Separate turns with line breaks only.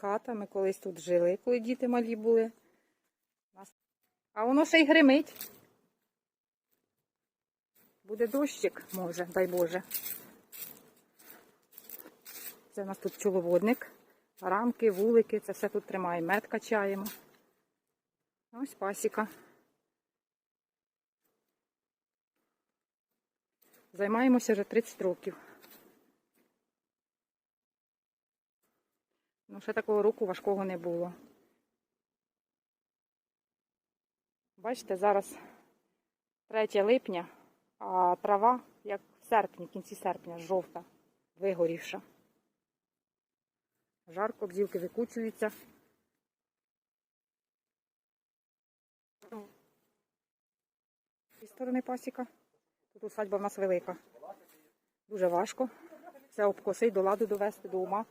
хата. Ми колись тут жили, коли діти малі були. А воно ще й гримить. Буде дощик, може, дай Боже. Це у нас тут пчеловодник. Рамки, вулики, це все тут тримає. Мед качаємо. Ось пасіка. Займаємося вже 30 років. Ну, ще такого року важкого не було. Бачите, зараз 3 липня, а трава, як в серпні, в кінці серпня, жовта, вигорівша. Жарко, бджілки викучуються. З цієї сторони пасіка. Тут усадьба в нас велика. Дуже важко. Це обкосить до ладу довести до ума.